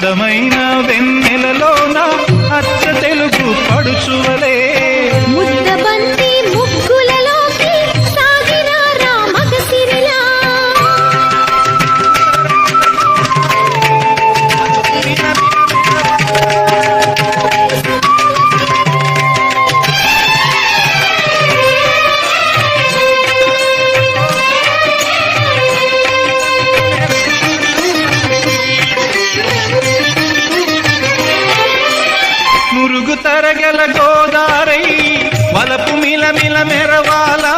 అందమైన వెన్నెలలోన అచ్చ తెలుగు పడుచువలే. తరగల గోదారై వలపు మిల మిల మెరవాలా.